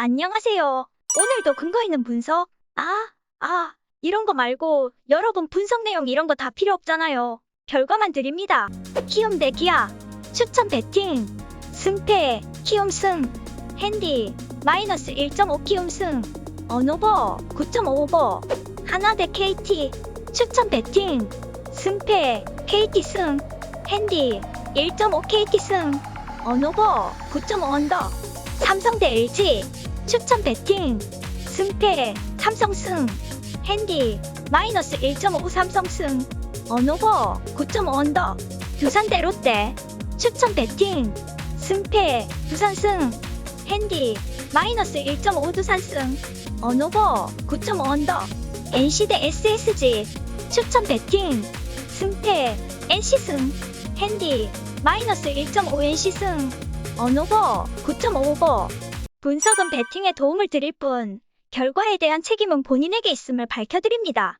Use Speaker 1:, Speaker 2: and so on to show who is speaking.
Speaker 1: 안녕하세요. 오늘도 근거 있는 분석? 아, 아, 이런 거 말고 여러분 분석 내용 이런 거 다 필요 없잖아요. 결과만 드립니다. 키움 대 기아, 추천 배팅, 승패, 키움 승, 핸디, 마이너스 1.5 키움 승, 언오버, 9.5 오버, 하나 대 KT, 추천 배팅, 승패, KT 승, 핸디, 1.5 KT 승, 언오버, 9.5 언더, 삼성 대 LG, 추천 배팅, 승패, 삼성 승, 핸디, 마이너스 1.5 삼성 승, 언오버, 9.5 언더, 두산 대 롯데, 추천 배팅, 승패, 두산 승, 핸디, 마이너스 1.5 두산 승, 언오버, 9.5 언더, NC 대 SSG, 추천 배팅, 승패, NC 승, 핸디, 마이너스 1.5 NC 승, 언오버, 9.5오버. 분석은 배팅에 도움을 드릴 뿐, 결과에 대한 책임은 본인에게 있음을 밝혀드립니다.